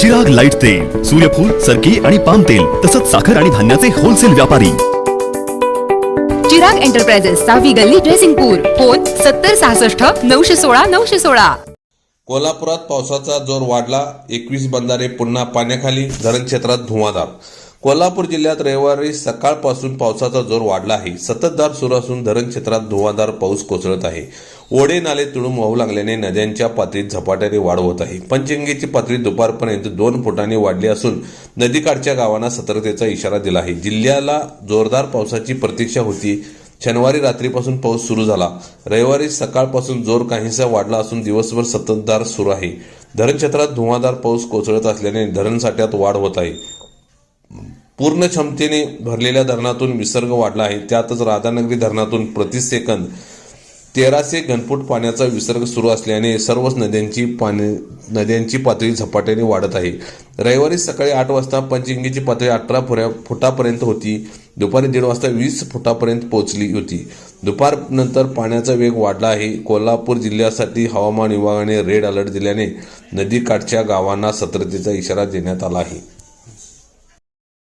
सुहाग लाइट तेल सूर्यफूल सरकी आणि पाम तेल तसंच साखर आणि धान्याचे होलसेल व्यापारी. चिराग एंटरप्राइजेस सहावी गल्ली ड्रेसिंगपूर फोन सत्तर सहासष्ट नऊशे सोळा नऊशे सोळा. कोल्हापुरात पावसाचा जोर वाढला एकवीस बंधारे पुन्हा पाण्याखाली धरण क्षेत्रात धुवाधार. कोल्हापूर जिल्ह्यात रविवारी सकाळपासून पावसाचा जोर वाढला आहे. सततधार सुरू असून धरण क्षेत्रात धुवाधार पाऊस कोसळत आहे. ओढे नाले तुडून वाहू लागल्याने नद्यांच्या पातळीत झपाट्याने वाढ होत आहे. पंचगंगेची पातळी दुपारपर्यंत दोन फुटांनी वाढली असून नदीकाठच्या गावांना सतर्कतेचा इशारा दिला आहे. जिल्ह्याला जोरदार पावसाची प्रतीक्षा होती. शनिवारी रात्रीपासून पाऊस सुरू झाला. रविवारी सकाळपासून जोर काहीसा वाढला असून दिवसभर सततधार सुरू आहे. धरण क्षेत्रात धुवाधार पाऊस कोसळत असल्याने धरण साठ्यात वाढ होत आहे. पूर्ण क्षमतेने भरलेल्या धरणातून विसर्ग वाढला आहे. त्यातच राधानगरी धरणातून प्रति सेकंद तेराशे घनफूट पाण्याचा विसर्ग सुरू असल्याने सर्वच नद्यांची पाणी नद्यांची पातळी झपाट्याने वाढत आहे. रविवारी सकाळी आठ वाजता पंचगंगेची पातळी अठरा फुऱ्या फुटापर्यंत होती. दुपारी दीड वाजता वीस फुटापर्यंत पोहोचली होती. दुपारनंतर पाण्याचा वेग वाढला आहे. कोल्हापूर जिल्ह्यासाठी हवामान विभागाने रेड अलर्ट दिल्याने नदीकाठच्या गावांना सतर्कतेचा इशारा देण्यात आला आहे.